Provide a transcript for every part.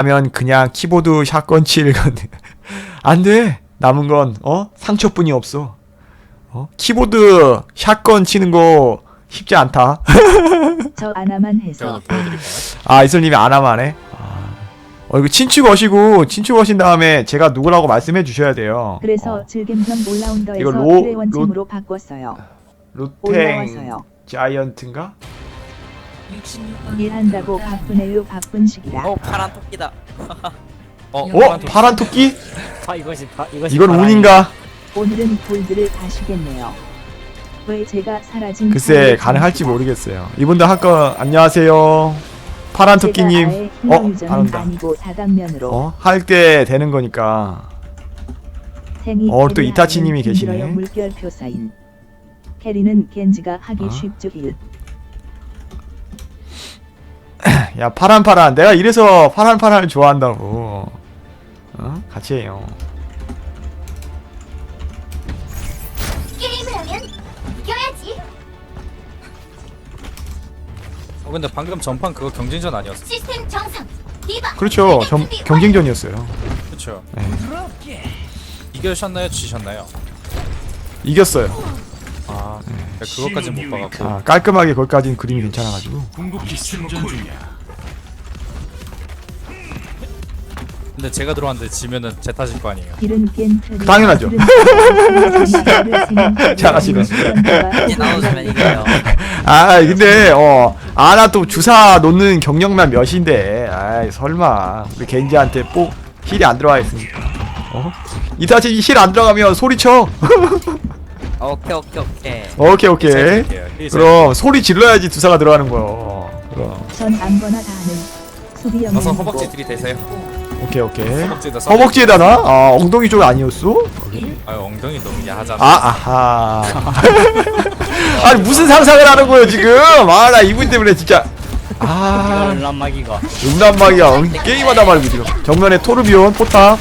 하면 그냥 키보드 샷건 칠 건데 안 돼 남은 건 어 상처뿐이 없어 어 키보드 샷건 치는 거 쉽지 않다 저 제가 해서? 아 이슬님이 안안 해? 아. 어 이거 친추 거시고 친추 거신 다음에 제가 누구라고 말씀해 주셔야 돼요 그래서 어, 즐겜형 올라운더에서 이거 로- 트레원팀으로 바꿨어요. 루탱 올라와서요. 자이언트인가? 일한다고 바쁘네요 바쁜 시기라. 어 파란 토끼다. 어, 어? 파란 토끼? 아 이것이 바, 이것이 이건 바람이- 운인가? 오늘은 골드를 가시겠네요. 왜 제가 사라진 글쎄 가능할지 모르겠어요 이분들 할거 안녕하세요 파란 토끼님 아예 어? 아니고 다당면으로 어? 할 때 되는 거니까 어, 또 캐리 이타치님이 계시네. 힘들어요, 물결 표 사인. 캐리는 겐지가 하기 어? 쉽죠 힐. 야 파란 파란 내가 이래서 파란 파란을 좋아한다고 어? 같이 해요 게임을 하면 이겨야지. 어, 근데 방금 전판 그거 경쟁전 아니었어? 시스템 정상. 디바. 그렇죠 점, 경쟁전이었어요 그쵸? 네. 이겨셨나요? 지셨나요? 이겼어요 아, 내가 그것까진 못 봐갖고. 아 깔끔하게 거기까지는 그림이 괜찮아가지고 궁극기 충전 중이야. 근데 제가 들어왔는데 지면은 제 탓일 거 아니에요. 당연하죠. 잘하시네. 이제 나오시면 이겨요. 아 근데 어 아 나 또 주사 놓는 경력만 몇인데 아이 설마 우리 겐지한테 꼭 힐이 안 들어와 있으니까 어? 이타치 힐안 들어가면 소리쳐 오케이 오케이 오케이. 오케이 오케이. 드릴게요. 그럼 소리 질러야지 주사가 들어가는 거요. 그럼. 전 아무거나 다 하는 수비 가서 영웅이고 허벅지 들이대세요. 오케이 오케이. 허벅지에다 써. 허벅지에다 나? 아 엉덩이 쪽 아니었어? 아유 엉덩이 너무 야하잖아. 아 아하. 아니 무슨 상상을 하는 거예요 지금? 아 나 이분 때문에 진짜. 아. 람마기가. 음란막이야. 응, 게임하다 말고 지금. 정면에 토르비온 포탑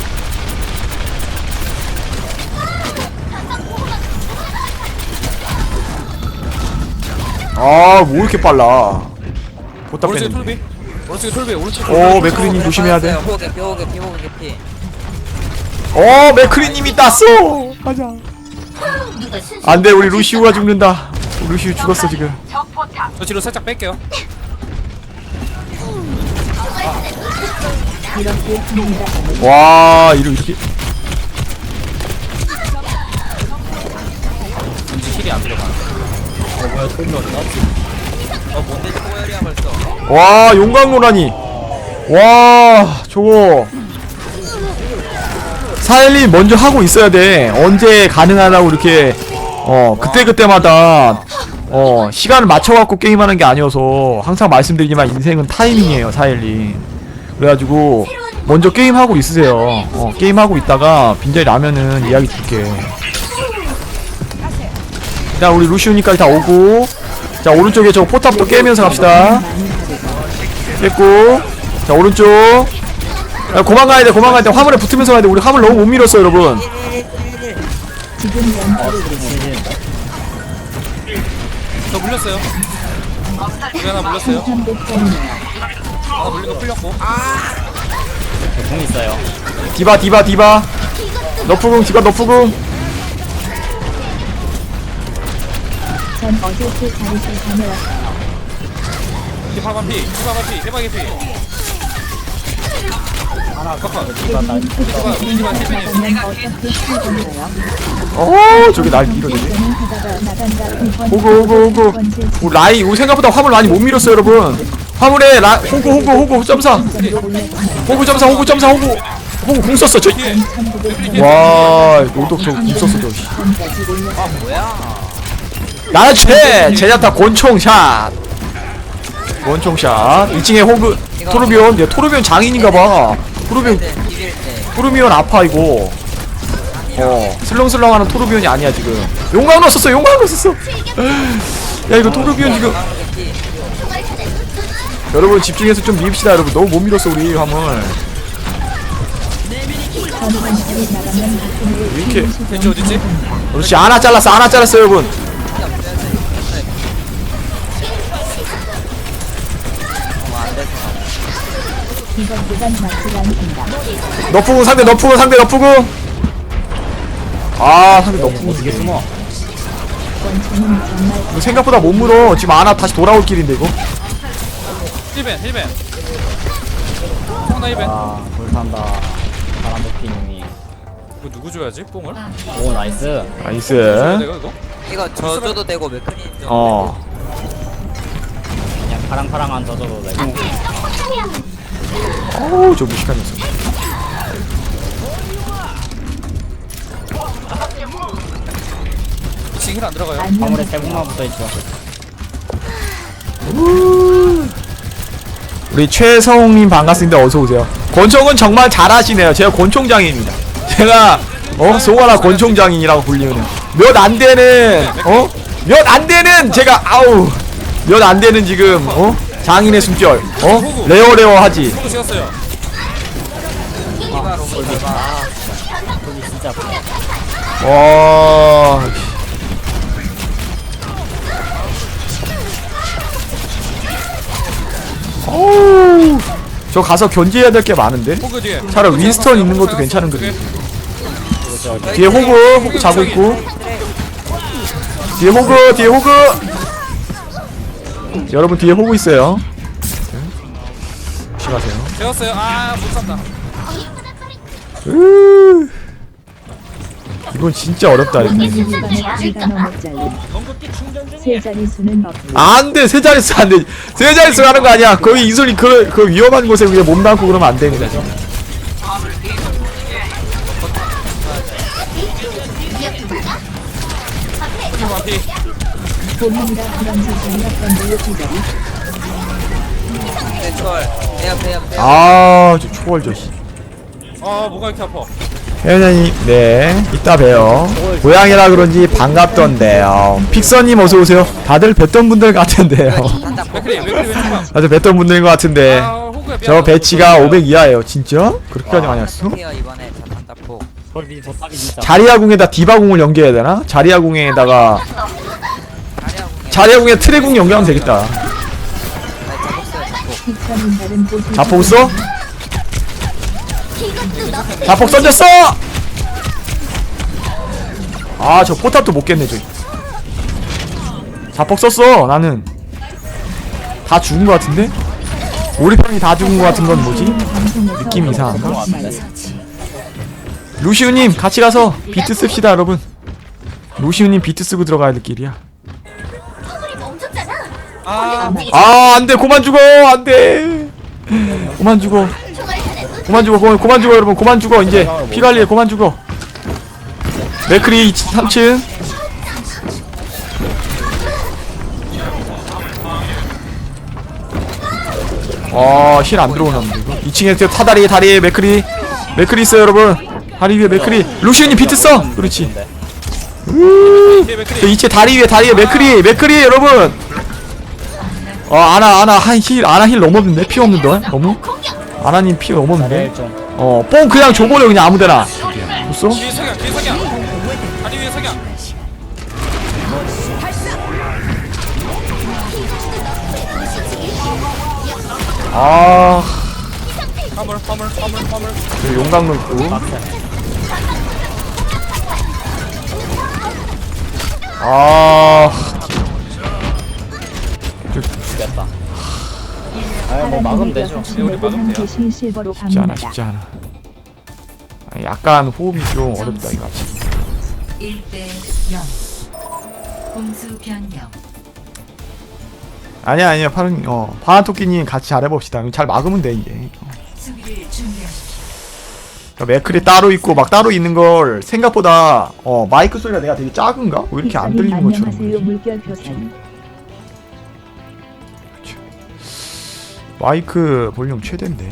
아 뭐 이렇게 빨라 포탑 오른쪽에 뺐는데 톨비. 오른쪽에 톨비. 오른쪽에 오 맥크리님 조심해야 돼 호게 호게 호게 피. 어 맥크리님이 땄어 가자 안 돼 우리 루시우가 죽는다 루시우 죽었어 지금 저 뒤로 살짝 뺄게요. 와 이러 이렇게 왠지 힐이 안 들어가. 어 뭐야. 와 용광로라니. 와 저거. 사일리 먼저 하고 있어야 돼. 언제 가능하다고 이렇게 어 그때 그때마다 어 시간을 맞춰갖고 게임하는 게 아니어서 항상 말씀드리지만 인생은 타이밍이에요 사일리 그래가지고 먼저 게임하고 있으세요. 어 게임하고 있다가 빈자리 나면은 이야기 줄게 자 우리 루시오니까지 다 오고. 자 오른쪽에 저 포탑도 깨면서 갑시다. 깼고. 자 오른쪽. 야, 고만 가야 돼 고만 가야 돼. 화물에 붙으면서 가야 돼. 우리 화물 너무 못 밀었어 여러분. 저 물렸어요. 우리 하나 물렸어요. 하나 물린 거 풀렸고. 공 있어요. 디바 디바 디바. 너프궁 디바 너프궁 전 어제 그 자리를 다녀왔어요. 디바만 피. 디바만 피. 대박의 피. 하나 흑수를 나가면 어떻게 풀건가요? 어 저기 날 밀어내네 저는 하다가 나간다 이번 오고 오고 오고 번째 우리 라이 우리 생각보다 화물 많이 못 밀었어 여러분 화물에 라 호구 호구 호구 점사 호구 점사 호구 점사 호구 호구 궁 썼어 저와 노독 저궁 썼어 저 씨. 아 뭐야? 최 제자타 권총샷. 권총샷. 2층에 호그 토르비온. 얘 토르비온 장인인가봐. 토르비온 네 이길 때. 토르비온 아파 이거. 어 슬렁슬렁하는 토르비온이 아니야 지금. 용광로 썼어 용광로 썼어. 야 이거 토르비온 지금. 피. 여러분 집중해서 좀 밉시다 여러분. 너무 못 밀었어 우리 화물 이렇게. 벤지 어딨지? 그렇지 하나 잘랐어 하나 잘랐어 여러분 않습니다. 너프고 상대 너프고 상대 너프고 아 상대 너프고 어떻게 숨어? 정말 이거 생각보다 못 물어 지금 아나 다시 돌아올 길인데 이거 힐벤 힐벤 성나 힐벤 아 불탄다. 바람 도끼님이. 이거 누구 줘야지 뽕을? 오 나이스. 줘야 나이스 내가 이거? 이거 저 줘도 되고 맥크린 좀어 그냥 파랑파랑한 저저도 되고. 어우 저 무식한 녀석. 지금 힐안 들어가요? 안녕 화물에 세 분만 붙어 있죠. 우리 최성웅님 반갑습니다. 어서 오세요. 권총은 정말 잘하시네요. 제가 권총장입니다. 제가 어 송하나 권총장이라고 불리는. 몇 안 되는 어 몇 안 되는 제가 아우. 몇 안 되는 지금 어 장인의 숨결. 어? 진짜 아프다. 와 어우. 저 가서 견제해야 될 게 많은데? 차라리 윈스턴 있는 것도 괜찮은 그렇죠. 뒤에 호그 호그 자고 있고. 뒤에 호그 뒤에 호그 여러분 뒤에 호그 있어요. 조심하세요. 지었어요. 아 못 산다. 으. 이건 진짜 어렵다 이거. 세 없고 안돼 세 자릿수 안돼. 세 자릿수 하는 거 아니야. 거기 이솔이 그, 그 위험한 곳에 그냥 몸 담고 그러면 안 됩니다 아저 초월 저씨 아 뭐가 이렇게 아파 혜연이 네 이따 봬요 고양이라 그런지 반갑던데요 픽서님 어서오세요 다들 뵀던 분들 같은데요 다들 뵀던 분들인 것 같은데 아 미안 저 배치가 500 이하예요 진짜? 그렇게까지 많이 왔어? 이번에 진짜. 자리아궁에다 디바궁을 연계해야 되나? 자리아궁에다가 자리아궁에 트레궁 연계하면 되겠다 나 자폭 써요 자폭 던졌어! 아 저 포탑도 못 깼네 저기 자폭 썼어 나는 다 죽은 것 같은데? 우리 편이 다 죽은 것 같은 건 뭐지? 느낌이 이상한가? 루시우님 같이 가서 비트 씁시다 여러분 루시우님 비트 쓰고 들어가야 될 길이야. 아 아 안 돼 그만 죽어 안 돼. 그만 죽어. 그만 죽어 그만, 그만 죽어 여러분. 그만 죽어 이제. 피갈리에 그만 죽어. 맥크리 3층. 아 힐 안 들어오는데 이거? 2층에 타다리에 다리에 맥크리. 맥크리 있어요 여러분. 다리 위에 맥크리. 루시언이 비트 써! 그렇지. 저 맥크리 이체 다리 위에 다리에 맥크리. 맥크리 여러분 어 아나 아나 한힐 아나 힐 넘었는데? 피 없는데 너무? 아나님 피 넘었는데? 네, 좀. 어뽕 그냥 줘버려 그냥 아무데나. 봤어? 뒤에 석양 뒤에 석양. 다리 위에 석양. 아. 화물 화물 화물 화물. 여기 용광로 있고. 아 죽였다. 아뭐 막으면 되죠. 우리 막으면 돼요. 실버로 쉽지 않아 갑니다. 쉽지 않아 아, 약간 호흡이 좀 어렵다 이거 아직 1대 0 공수 변경 아니야 아니야 파란 어 파란 토끼님 같이 잘해봅시다 잘 막으면 돼 이제 수비를 준비하십시오 그러니까 맥클이 따로 있고 막 따로 있는 걸 생각보다 어 마이크 소리가 내가 되게 작은가? 왜 이렇게 안 들리는 것처럼 물결 표사 마이크 볼륨 최대인데.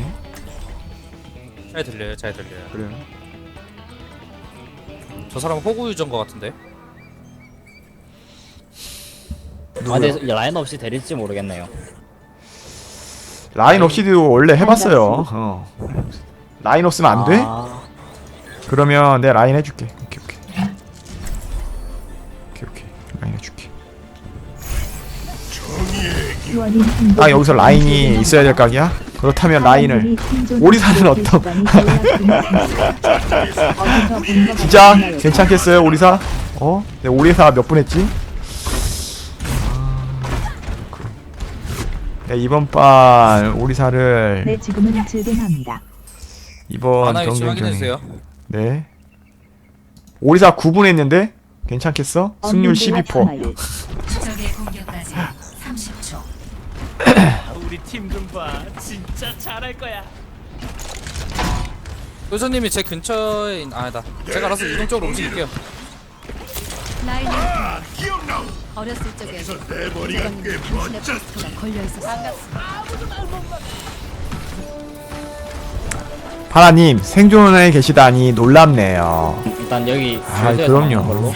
잘 들려요 잘 들려요. 그래요? 저 사람 호구 유저인 것 같은데? 아 근데 라인 없이 데릴지 모르겠네요. 라인 없이도 원래 해봤어요. 어. 라인 없으면 안 돼? 아, 그러면 내 라인 해줄게 딱 여기서 라인이 있어야 될 각이야? 그렇다면 라인을 오리사는 어떤- 진짜 괜찮겠어요 오리사? 어? 네, 오리사 몇 분 했지? 네 이번 판 오리사를 네 지금은 즐겜합니다. 이번 하나 위치 경쟁 확인해 중에 주세요. 네 오리사 9분 했는데 괜찮겠어? 승률 언론들과 12%. 참아요. 적의 공격까지 30초. 요조님이 제 근처에 있... 아니다. 제가 알아서 이동 쪽으로 움직일게요. 라인은 어렸을 적에 저는 당신의 포스터가 걸려 있었어. 파라님 생존에 계시다니 놀랍네요 일단 여기 아, 그럼요. 걸로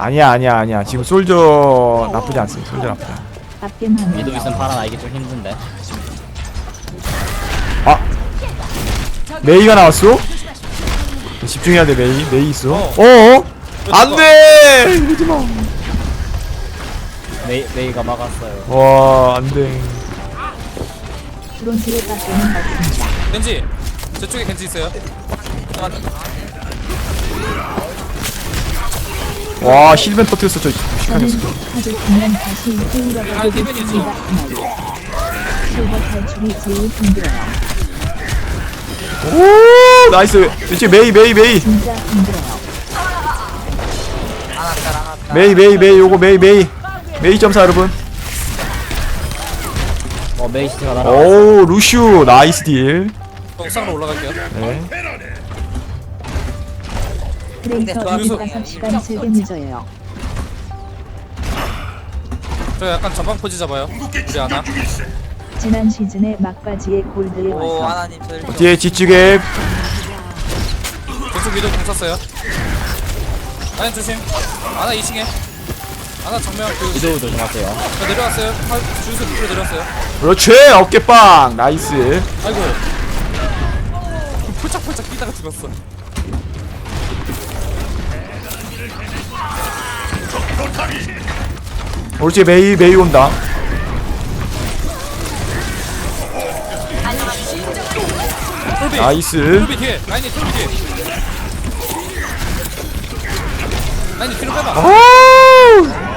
아니야 아니야 아니야. 지금 솔저 나쁘지 않습니다. 솔저 나쁘지 않아 미도 있으면 파란 알기 좀 힘든데. 메이가 나왔어? 집중해야 돼 메이. 메이 있어. 어어? 안돼! 이러지마. 메이, 메이가 막았어요. 와 안돼. 프론트에 빠져는 없습니다. 겐지. 저쪽에 겐지 있어요. 와 힐벤 터트렸어 저 무식한 녀석 다시. 실버 탈출이 제일 힘들어요. 오 나이스 지금 메이 메이 메이 진짜 힘들어요. 메이 메이 메이 요거 메이 메이 메이 점사 여러분 어 메이 시티가 날아 오 루슈 나이스 딜 옥상으로 올라갈게요. 네. 그래서 저기서- 25시간 즐겜해져요. 저 약간 전방 포지 잡아요. 우리 하나. 지난 시즌의 막바지에 골드에 오 와서 하나님 저. 뒤에 지축에 저쪽 위도 공 쐈어요. 아니 조심. 하나 2층에. 하나 정면 그 미도 조심하세요 저 내려왔어요. 주유소 밑으로 내려왔어요. 그렇지 어깨빵 나이스 아이고. 폴짝폴짝 뛰다가 죽었어. 오른쪽에 메이 메이 온다. 나이스 톨비 뒤에. 라인이 톨비 뒤에. 라인이 뒤로 빼봐.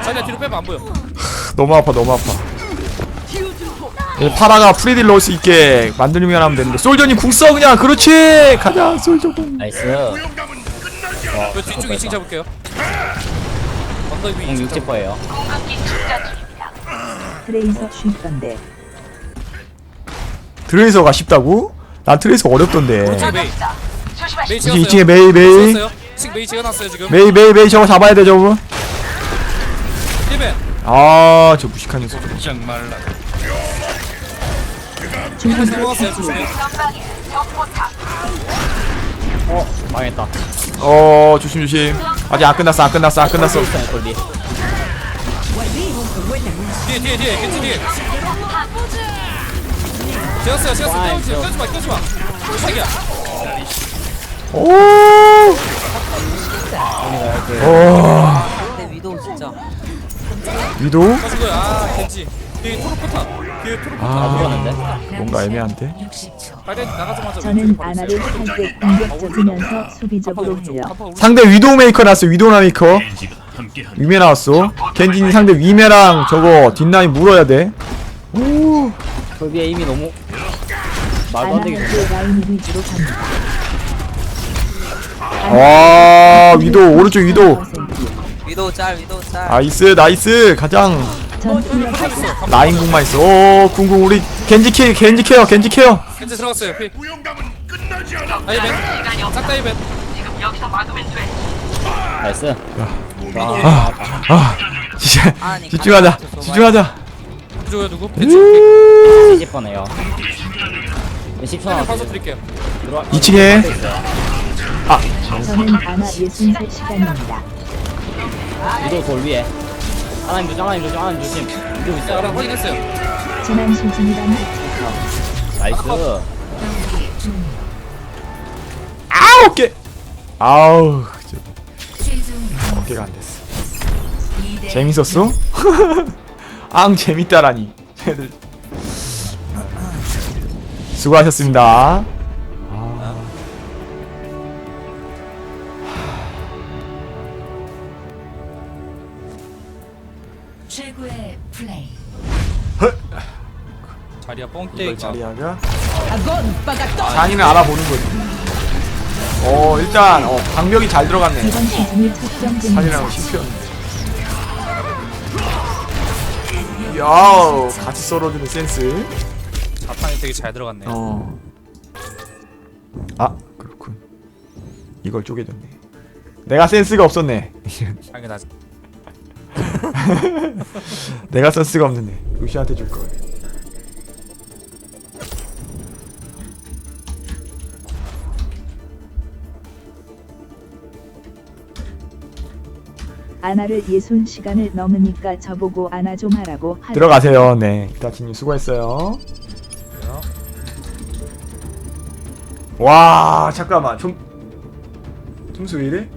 자리야 뒤로 빼봐 안 보여. 너무 아파 너무 아파 예, 파라가 프리딜 넣을 수 있게 만들면 하면 되는데 솔저님 궁써 그냥 그렇지 가자 솔저 궁 나이스 그 뒤쪽 2층 잡을게요. 언덕 위공 2층 잡을게요. 60%예요 트레이서 쉽던데 트레이서가 쉽다고? 난 트레이서 어렵던데 메이. 메이 이제 찍었어요. 2층에 메이 메이 찍었어요. 지금 메이 찍어놨어요 지금. 메이 메이 메이 저거 잡아야 돼 저거 1벤. 아저 무식한 녀석. 1벤 넘어갔어요 조심해. 어 망했다 어 조심 조심 아직 안 끝났어 안 끝났어 안 끝났어 돌리 뒤에 뒤에 뒤에 겐지 뒤에. 지었어요 지었어요 떼어지 떼어지 마 떼어지 마. 자기야. 오 오, 근데 위도 진짜. 위도? 가지고요. 아 겐지. 뒤에. 아. 아 뭔가 애매한데? 60초. 빨리 나가자마자 저는 아나를. 할때 공격적이면서 수비적으로 해요. 상대 위도우 메이커 나왔어 위도우 메이커. 위메 나왔어. 겐지니 상대 위메랑 저거 뒷라인 물어야 돼. 돌비의 힘이 너무 말도 안 되게 아나한테 라인 위주로 갑니다. 와 위도우. 오른쪽 위도우. 위도 짤 위도 짤. 나이스 나이스. 가장 전 흘러가고 라인 궁만 있어 오 궁궁 우리 겐지 케어 겐지 케어 겐지 케어 겐지 들어갔어요. 피. 무용감은 끝나지 않아. 아이벤. 싹 다 이벤. 나이스 아 진짜 아니, 집중하자 집중하자 누구야 누구? 겐지. 음. 70%네요 10초 파서 남았어요 드릴게요. 들어와 2층에 저는 아나 63시간입니다. 위도 돌 위에 하나님 조심 하나님 조심 하나님 조심 자, 있어요 그럼 확인했어요. 시즌이랑 합쳐서 나이스 아 오케이 아우 진짜 어깨가 안 됐어. 2대 재밌었어? 앙 재밌다라니. 쟤들. 수고하셨습니다. 최고의 플레이. 자리야 이걸 뻥때기가 자리하가 장인을 알아보는 거지. 어 일단 어 방벽이 잘 들어갔네. 이번 시즌이 실패였는데. 야우 같이 썰어주는 센스. 자판이 되게 잘 들어갔네 어. 아 그렇군. 이걸 쪼개졌네. 내가 센스가 없었네. 당연하 내가 센스가 없는데 루시한테 줄 걸. 아나를 예순 시간을 넘으니까 저보고 아나 좀 하라고 하 들어가세요. 네. 기타치님 수고했어요. 와 잠깐만 좀 점수 왜 이래?